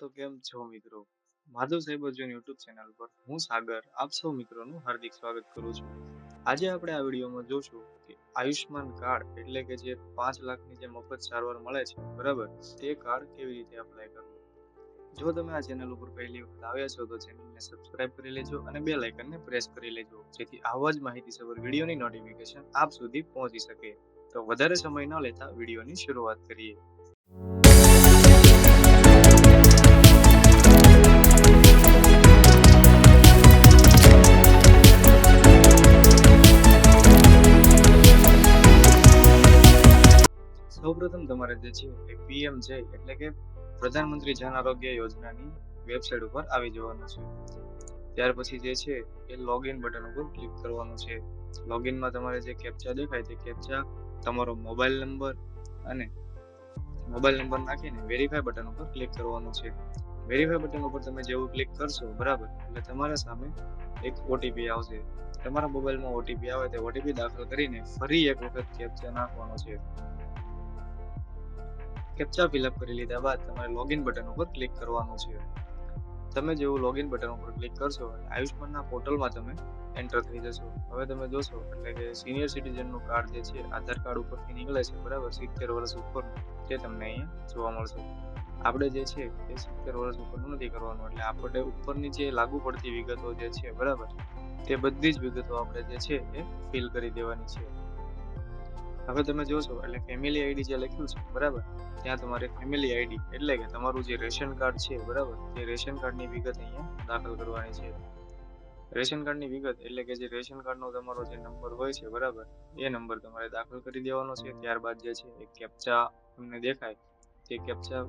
તો કેમ છો મિત્રો? માધવ સાહેબ યુટ્યુબ ચેનલ પર હું સાગર, આપ સૌ મિત્રોનું હાર્દિક સ્વાગત કરું છું. આજે આપણે આ વિડીયોમાં જોશું કે આયુષ્માન કાર્ડ એટલે કે જે પાંચ લાખની જે મફત સારવાર મળે છે, બરાબર? તે કાર્ડ કેવી રીતે એપ્લાય કરવું? જો તમે આ ચેનલ ઉપર પહેલી વખત આવ્યા છો તો ચેનલને સબસ્ક્રાઇબ કરી લેજો અને બે લાઇકનને પ્રેસ કરી લેજો, જેથી આવા જ માહિતીસભર વિડીયોની નોટિફિકેશન આપ સુધી પહોંચી શકે. તો વધારે સમય ન લેતા વિડીયોની શરૂઆત કરીએ. તમારે જે છે એ પીએમ છે, એટલે કે પ્રધાનમંત્રી જન આરોગ્ય યોજનાની વેબસાઇટ ઉપર આવી જવાનું છે. ત્યાર પછી જે છે એ લોગિન બટન ઉપર ક્લિક કરવાનું છે. લોગિનમાં તમારે જે કેપ્ચા દેખાય તે કેપ્ચા તમારો મોબાઈલ નંબર અને મોબાઈલ નંબર નાખીને વેરીફાઈ બટન ઉપર ક્લિક કરવાનું છે. વેરીફાઈ બટન ઉપર તમે જેવું ક્લિક કરશો, બરાબર? એટલે તમારા સામે એક ઓટીપી આવશે. તમારા મોબાઈલમાં ઓટીપી આવે તે ઓટીપી દાખલ કરીને ફરી એક વખત કેપ્ચા નાખવાનો છે. કેપ્ચા ફિલઅપ કરી લીધા બાદ તમારે લોગિન બટન ઉપર ક્લિક કરવાનું છે. તમે જેવું લોગિન બટન ઉપર ક્લિક કરશો, આયુષ્માનના પોર્ટલમાં તમે એન્ટર થઈ જશો. હવે તમે જોશો, એટલે કે સિનિયર સિટીઝનનું કાર્ડ જે છે, આધાર કાર્ડ ઉપરથી નીકળે છે, બરાબર? સિત્તેર વર્ષ ઉપરનું તે તમને અહીંયા જોવા મળશે. આપણે જે છે, એ સિત્તેર વર્ષ ઉપરનું નથી કરવાનું, એટલે આપણે ઉપરની જે લાગુ પડતી વિગતો જે છે, બરાબર? તે બધી જ વિગતો આપણે જે છે, એ ફિલ કરી દેવાની છે. હવે તમે જોશો, એટલે ફેમિલી આઈડી જે લખ્યું છે, બરાબર? ત્યાં તમારે ફેમિલી આઈડી એટલે કે તમારું જે રેશન કાર્ડ છે, બરાબર? તે રેશન કાર્ડની વિગત અહીંયા દાખલ કરવાની છે. રેશન કાર્ડની વિગત એટલે કે જે રેશન કાર્ડનો તમારો જે નંબર હોય છે, બરાબર? એ નંબર તમારે દાખલ કરી દેવાનો છે. ત્યારબાદ જે છે, એ કેપ્ચા તમને દેખાય. તે કેપ્ચા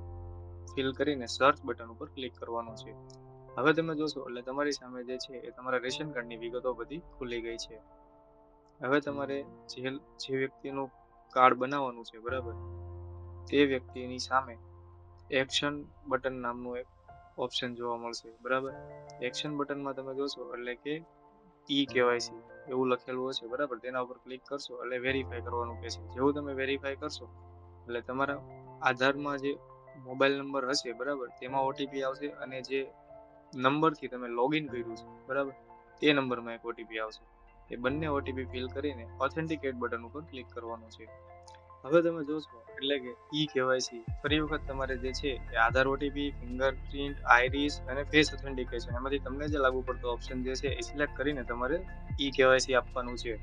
ફિલ કરીને સર્ચ બટન ઉપર ક્લિક કરવાનું છે. હવે તમે જોશો, એટલે તમારી સામે જે છે, એ તમારા રેશન કાર્ડની વિગતો બધી ખુલી ગઈ છે. હવે તમારે જે જે વ્યક્તિનું કાર્ડ બનાવવાનું છે, બરાબર? તે વ્યક્તિની સામે એક્શન બટન નામનું એક ઓપ્શન જોવા મળશે, બરાબર? એક્શન બટનમાં તમે જોશો એટલે કે ઈ કેવાયસી એવું લખેલું હશે, બરાબર? તેના ઉપર ક્લિક કરશો એટલે વેરીફાઈ કરવાનું કહેશે. જેવું તમે વેરીફાઈ કરશો એટલે તમારા આધારમાં જે મોબાઈલ નંબર હશે, બરાબર? તેમાં ઓટીપી આવશે અને જે નંબરથી તમે લોગિન કર્યું છે, બરાબર? તે નંબરમાં એક ઓટીપી આવશે. એ બંને ઓટીપી ફિલ કરીને ઓથેન્ટિકેટ બટન ઉપર ક્લિક કરવાનું છે. હવે તમે જોશો, એટલે કે ઈ કેવાયસી ફરી વખત તમારે જે છે એ આધાર ઓટીપી ફિંગરપ્રિન્ટ આઈરિસ અને ફેસ ઓથેન્ટિકેશન એમાંથી તમને જે લાગુ પડતો ઓપ્શન જે છે એ સિલેક્ટ કરીને તમારે ઈ કેવાયસી આપવાનું છે.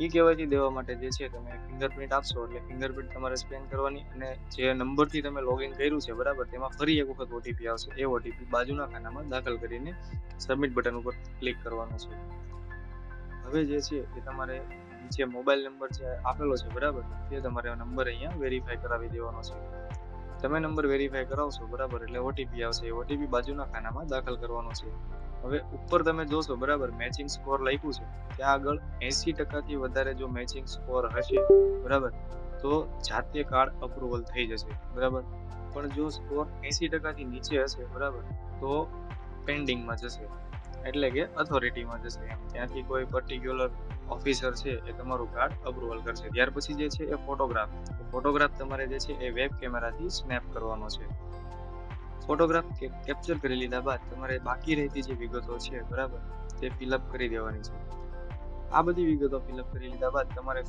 ઈ કેવાયસી દેવા માટે જે છે તમે ફિંગરપ્રિન્ટ આપશો, એટલે ફિંગરપ્રિન્ટ તમારે સ્કેન કરવાની અને જે નંબરથી તમે લોગિન કર્યું છે, બરાબર, તેમાં ફરી એક વખત ઓટીપી આવશે. એ ઓટીપી બાજુના ખાનામાં દાખલ કરીને સબમિટ બટન ઉપર ક્લિક કરવાનું છે. હવે જે છે એ તમારે જે મોબાઈલ નંબર જે આપેલો છે, બરાબર? તે તમારે નંબર અહીંયા વેરીફાઈ કરાવી દેવાનો છે. તમે નંબર વેરીફાઈ કરાવશો, બરાબર? એટલે ઓટીપી આવશે. એ ઓટીપી બાજુના ખાનામાં દાખલ કરવાનો છે. હવે ઉપર તમે જોશો, બરાબર? મેચિંગ સ્કોર લખ્યું છે. ત્યાં આગળ એસી ટકાથી વધારે જો મેચિંગ સ્કોર હશે, બરાબર? તો જાતે કાર્ડ અપ્રુવલ થઈ જશે, બરાબર? પણ જો સ્કોર એસી ટકાથી નીચે હશે, બરાબર? તો પેન્ડિંગમાં જશે. એટલે કે ઓથોરિટીમાં જશે ત્યાંથી કોઈ પર્ટિક્યુલર ઓફિસર છે એ તમારું કાર્ડ અપ્રુવલ કરશે. ત્યાર પછી જે છે એ ફોટોગ્રાફ ફોટોગ્રાફ તમારે જે છે એ વેબ કેમેરાથી સ્નેપ કરવાનો છે. ફોટોગ્રાફ કેપ્ચર કરી લીધા બાદ તમારે બાકી રહેતી જે વિગતો છે, બરાબર, તે ફિલઅપ કરી દેવાની છે. આ બધી વિગતો ફિલઅપ કરી લીધા બાદ તમારે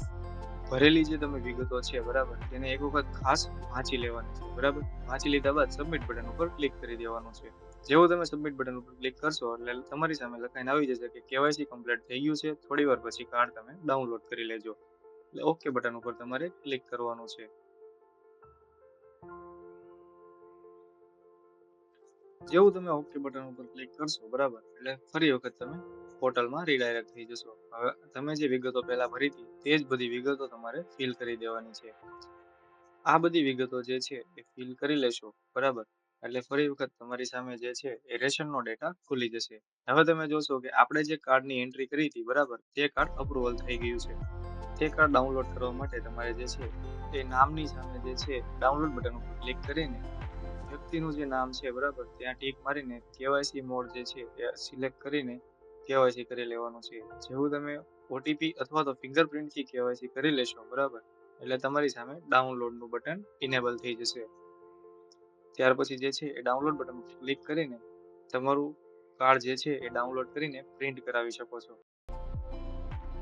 ભરેલી જે તમે વિગતો છે, બરાબર, તેને એક વખત ખાસ વાંચી લેવાની છે, બરાબર? વાંચી લીધા બાદ સબમિટ બટન ઉપર ક્લિક કરી દેવાનું છે. જેવું તમે સબમિટ બટન ઉપર ક્લિક કરશો એટલે તમારી સામે લખાઈને આવી જશે કે કેવાયસી કમ્પ્લીટ થઈ ગયું છે. થોડી વાર પછી કાર્ડ તમે ડાઉનલોડ કરી લેજો. એટલે ઓકે બટન ઉપર તમારે ક્લિક કરવાનું છે. જેવું તમે ઓકે બટન ઉપર ક્લિક કરશો, બરાબર? એટલે ફરી વખત તમે પોર્ટલમાં રીડાયરેક્ટ થઈ જશો. હવે તમે જે વિગતો પહેલા ભરી હતી, તે જ બધી વિગતો તમારે ફિલ કરી દેવાની છે. આ બધી વિગતો જે છે, એ ફિલ કરી લેશો. બરાબર? એટલે ફરી વખત તમારી સામે જે છે એ રેશનનો ડેટા ખુલી જશે. હવે તમે જોશો કે આપણે જે કાર્ડની એન્ટ્રી કરી હતી, બરાબર? તે કાર્ડ અપ્રુવલ થઈ ગયું છે. તે કાર્ડ ડાઉનલોડ કરવા માટે તમારે જે છે એ નામની સામે જે છે ડાઉનલોડ બટન ઉપર ક્લિક કરીને વ્યક્તિનું જે નામ છે, બરાબર? ત્યાં ટીક મારીને કેવાયસી મોડ જે છે એ સિલેક્ટ કરીને કેવાયસી કરી લેવાનું છે. જેવું તમે ઓટીપી અથવા તો ફિંગરપ્રિન્ટથી કેવાયસી કરી લેશો, બરાબર? એટલે તમારી સામે ડાઉનલોડનું બટન ઇનેબલ થઈ જશે. ત્યાર પછી જે છે એ ડાઉનલોડ બટન ક્લિક કરીને તમારું કાર્ડ જે છે એ ડાઉનલોડ કરીને પ્રિન્ટ કરાવી શકો છો.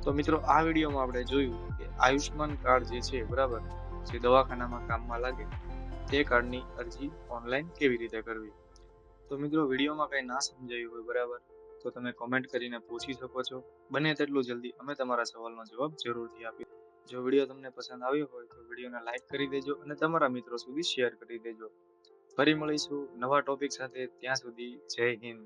તો મિત્રો, આ વિડીયોમાં આપણે જોયું કે આયુષ્માન કાર્ડ જે છે, બરાબર, જે દવાખાનામાં કામમાં લાગે, તે કાર્ડની અરજી ઓનલાઈન કેવી રીતે કરવી? તો મિત્રો, વિડીયોમાં કંઈ ના સમજાયું હોય, બરાબર, તો તમે કોમેન્ટ કરીને પૂછી શકો છો. બને તેટલું જલ્દી અમે તમારા સવાલનો જવાબ જરૂરથી આપી જો વીડિયો તમને પસંદ આવ્યો હોય તો વિડીયોને લાઇક કરી દેજો અને તમારા મિત્રો સુધી શેર કરી દેજો. ફરી મળીશું નવા ટોપિક સાથે ત્યાં સુધી જય હિન્દ.